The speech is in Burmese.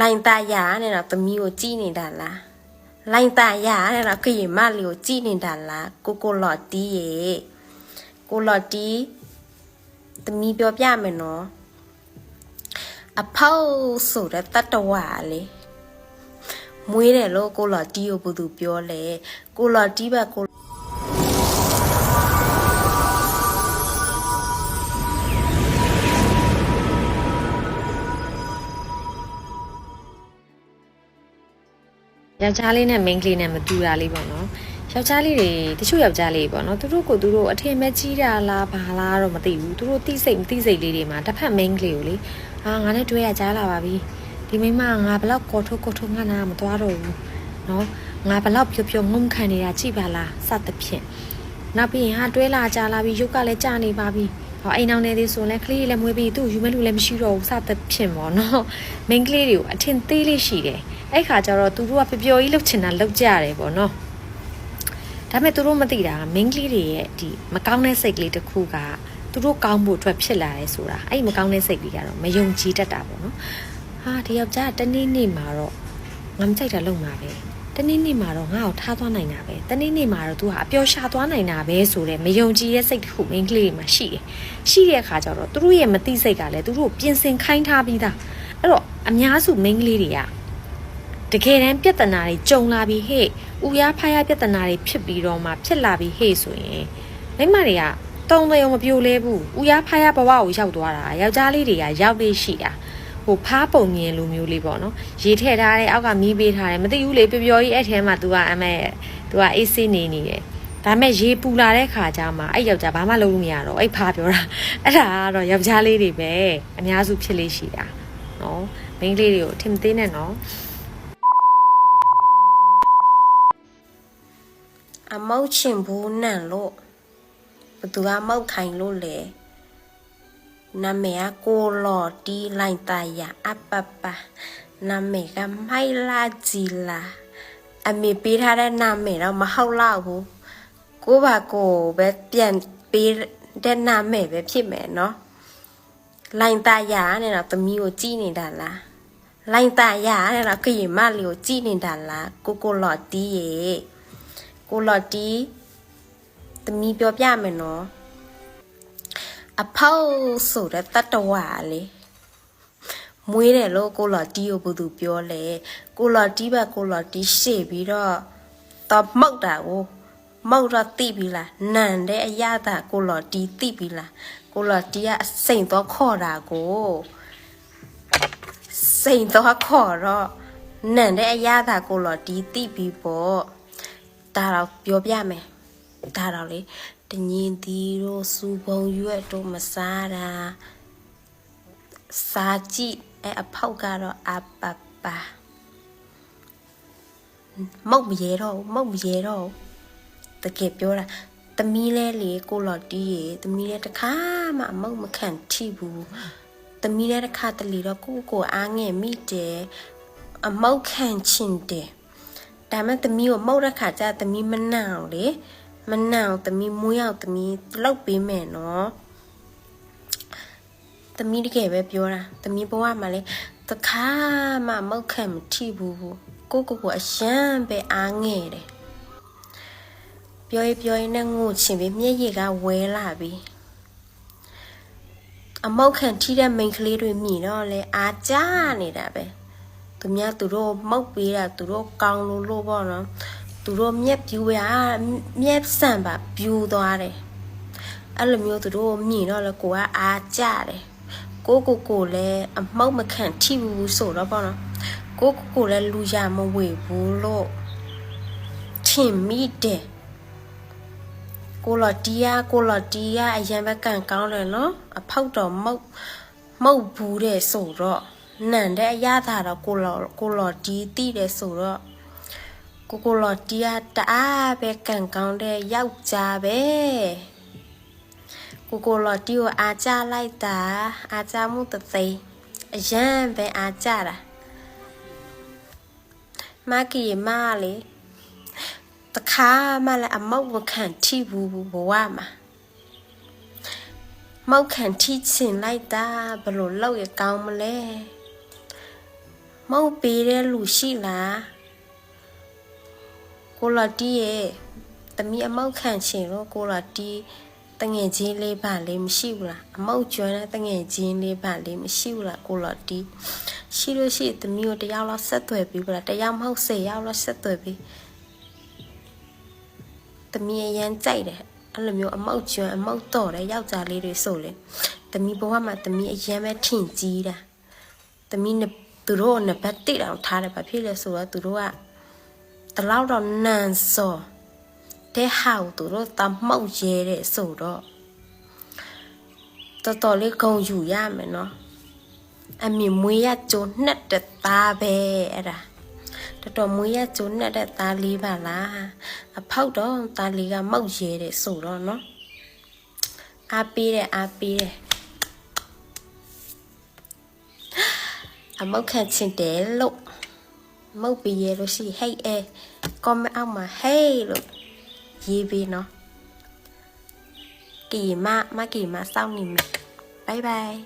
လိုင်ตาရနဲ့တော့သမီးကိုကြည်နေတာလားလိုင်ตาရနဲ့တော့ခရင်မလေးကိုကြည်နေတာလားကိုကိုလော်တီးရေကိုလော်တီးသမီးပြောပြမယ်နော်အဖောက်ဆိုတဲ့တတ္တဝါလေမွေးတယ်လို့ကိုလော်တီးကိုဘယ်သူပြောလဲကိုလော်တီးပဲကို ယောက်ျားလေးနဲ့မိန်းကလေးနဲ့မတူတာလေးပေါ့နော်ယောက်ျားလေးတွေတချို့ယောက်ျားလေးပေါ့နော်သူတို့ကိုသူတို့အထင်မဲ့ကြီးတာလားဘာလားတော့မသိဘူးသူတို့တိစိတ်မတိစိတ်လေးတွေမှာတစ်ဖက်မိန်းကလေးကိုလေအာငါနဲ့တွဲရကြားလာပါပြီဒီမိန်းမကငါဘလောက်ကော်ထုတ်ကော်ထုတ်ငါနာမသွားတော့ဘူးနော်ငါဘလောက်ဖြိုဖြိုငုံခံနေတာကြည့်ပါလားစသဖြင့်နောက်ပြီးရင်ဟာတွဲလာကြလာပြီးရုပ်ကလည်းကြာနေပါပြီ ဟောအိမ်အောင်နေသေးဆိုရင်လည်းကလေးလည်းမွေးပြီးသူ့ယူမဲ့လူလည်းမရှိတော့ဘူးစသဖြင့်ပေါ့နော်မိန်းကလေးတွေကိုအထင်သေးလေးရှိတယ်အဲ့ခါကျတော့သူတို့ကပျော်ပျော်ကြီးလှုပ်ချင်တာလှုပ်ကြရတယ်ပေါ့နော်ဒါပေမဲ့သူတို့မသိတာကမိန်းကလေးတွေရဲ့ဒီမကောင်းတဲ့စိတ်ကလေးတစ်ခုကသူတို့ကောင်းဖို့အတွက်ဖြစ်လာတယ်ဆိုတာအဲ့ဒီမကောင်းတဲ့စိတ်လေးကတော့မယုံကြည်တတ်တာပေါ့နော်ဟာဒီယောက်ျားကတနေ့နေ့မှာတော့ငါမကြိုက်တာလုံမှာပဲ တနေ့နေ့မှာတော့ငါ့ကိုထားသွားနိုင်တာပဲတနေ့နေ့မှာတော့ तू ဟာအပျော်ရှာသွားနိုင်တာပဲဆိုတဲ့မယုံကြည်တဲ့စိတ်တစ်ခုမိန်းကလေးတွေမှာရှိတယ်ရှိတဲ့အခါကျတော့သူတို့ရဲ့မသိစိတ်ကလည်းသူတို့ကိုပြင်ဆင်ခိုင်းထားပြီးသားအဲ့တော့အများစုမိန်းကလေးတွေကတကယ်တမ်းပြဿနာတွေကြုံလာပြီးဟဲ့ဥရဖားရပြဿနာတွေဖြစ်ပြီးတော့မှဖြစ်လာပြီးဟဲ့ဆိုရင်မိန်းမတွေကတုံတယ်မပြိုလဲဘူးဥရဖားရဘဝကိုရောက်သွားတာယောက်ျားလေးတွေကရောက်လေးရှိတာ ဟိုဖားပုံမြင်လိုမျိုးလေးပေါ့နော်ရေထည့်ထားတယ်အောက်ကမီးပေးထားတယ်မသိဘူးလေပျော်ပျော်ကြီးအဲ့ထဲမှာ तू ကအမဲ तू ကအေးဆေးနေနေတယ်ဒါပေမဲ့ရေပူလာတဲ့ခါကျမှအဲ့ယောက်ျားဘာမှလုပ်လို့မရတော့အဲ့ဖားပြောတာအဲ့ဒါကတော့ယောက်ျားလေးတွေပဲအများစုဖြစ်လေးရှိတာနော်မိန်းကလေးတွေကိုထင်မသေးနဲ့နော်အမောက်ချင်ဘူးနန့်လို့ဘသူကမောက်ခိုင်လို့လေ နာမည်ကကိုလော်တီလိုင်တယာအပပနာမည်ကမိုင်လာဂျီလာအမေပေးထားတဲ့နာမည်တော့မဟုတ်တော့ဘူးကိုပါကိုပဲပြန်ပေးတဲ့နာမည်ပဲဖြစ်မယ်နော်လိုင်တယာနဲ့တော့သမီးကိုကြည်နေတာလားလိုင်တယာနဲ့တော့ခရင်မလေးကိုကြည်နေတာလားကိုကိုလော်တီရေကိုလော်တီသမီးပြောပြမယ်နော် အဖောက်ဆိုတဲ့တတ္တဝါလေမွေးတယ်လို့ကိုလော်တီကိုဘယ်သူပြောလဲကိုလော်တီပဲကိုလော်တီရှေ့ပြီးတော့တော့မောက်တာကိုမောက်တော့တိပြီလားနန်တဲ့အရသာကိုလော်တီတိပြီလားကိုလော်တီကအစိန်တော့ခေါ်တာကိုစိန်တော့ခေါ်တော့နန်တဲ့အရသာကိုလော်တီတိပြီပေါ့ဒါတော့ပြောပြမယ် ဒါတော့လေတညင်တီတို့စူပုံရွက်တို့မစားတာစားကြည့်အဲအဖောက်ကတော့အပပါမုတ်မရဲတော့ဘူးမုတ်မရဲတော့ဘူးတကယ်ပြောတာသမီးလဲလေကိုလော်တီးရေသမီးလဲတစ်ခါမှအမုတ်မခံထိဘူးသမီးလဲတစ်ခါတလီတော့ကိုယ့်ကိုယ်အားငယ်မိတယ်အမုတ်ခံချင်တယ်ဒါမဲ့သမီးကိုမှုတ်တဲ့ခါကျသမီးမနှောင်လေ မနှောင်သမီးမွေးအောင်သမီးလောက်ပေးမယ်နော်သမီးတကယ်ပဲပြောတာသမီးဘဝမှာလေတခါမှမုတ်ခံမထိဘူးကိုကိုကိုအရှမ်းပဲအားငယ်တယ်ပြောရင်ပြောရင်နဲ့ငိုချင်ပြီးမျက်ရည်ကဝဲလာပြီအမောက်ခံထိတဲ့မိန်းကလေးတွေမြည်တော့လေအားကြနေတာပဲသူများသူတို့မောက်ပေးတာသူတို့ကောင်းလို့လို့ပေါ့နော် သူတို့မျက်ပြူရမျက်စံပါပြူသွားတယ်အဲ့လိုမျိုးသူတို့မြင်တော့လေကိုကအားကြတယ်ကိုကိုကိုလည်းအမောက်မခံထိဘူးဆိုတော့ပေါ့နော်ကိုကိုကိုလည်းလူရမဝေဘူးလို့ထင်မိတယ်ကိုလော်တီယာကိုလော်တီယာအရင်ဘက်ကန်ကောင်းတယ်နော်အဖောက်တော်မုတ်မုတ်ဘူးတဲ့ဆိုတော့နန်တဲ့အရသာတော့ကိုလော်ကိုလော်တီတီးတယ်ဆိုတော့ ကိုကိုလော်တီယာတအားပဲကန်ကောင်းတဲ့ယောက်ျားပဲကိုကိုလော်တီကိုအားကြလိုက်တာအားကြမှုတသိန်းအရန်ပဲအားကြတာမကီမလေတခါမှလည်းအမောက်မခံထိဘူးဘဝမှာမောက်ခံထိချင်လိုက်တာဘယ်လိုလောက်ရကောင်းမလဲမဟုတ်ပေးတဲ့လူရှိလား ကိုလာတီးရဲ့တမီအမောက်ခံချင်လို့ကိုလာတီးတငယ်ချင်းလေးပါလေးမရှိဘူးလားအမောက်ကျွမ်းတဲ့တငယ်ချင်းလေးပါလေးမရှိဘူးလားကိုလာတီးရှိလို့ရှိရင်တမီကိုတယောက်လောက်ဆက်သွယ်ပြီးပါလားတယောက်မဟုတ်၁၀ယောက်လောက်ဆက်သွယ်ပြီးတမီအရန်ကြိုက်တယ်အဲ့လိုမျိုးအမောက်ကျွမ်းအမောက်တော့တဲ့ယောက်ျားလေးတွေဆိုလေတမီဘဝမှာတမီအရန်ပဲထင်ကြီးတာတမီးနဲ့သူတို့ကနံပါတ်1တောင်ထားတယ်ဘာဖြစ်လဲဆိုတော့သူတို့က တလောက်တော့နန်စောတဲ့ဟာကိုသူတို့တမောက်ရဲတဲ့ဆိုတော့တော်တော်လေးဂုံယူရမယ်နော်အမေမွေးရကျိုးနှစ်တသားပဲအဲ့ဒါတော်တော်မွေးရကျိုးနှစ်တဲ့သားလေးပါလားအဖောက်တော့သားလေးကမောက်ရဲတဲ့ဆိုတော့နော်အားပေးတယ်အားပေးတယ်အမောက်ခံချင်တယ်လို့ မုတ်ပြီးရလို့ရှိဟိတ်အဲကွန်မန့်အောက်မှာဟေးလို့ရေးပြီးနော်ကီမမကီမစောင့်နေမယ်ဘိုင်ဘိုင်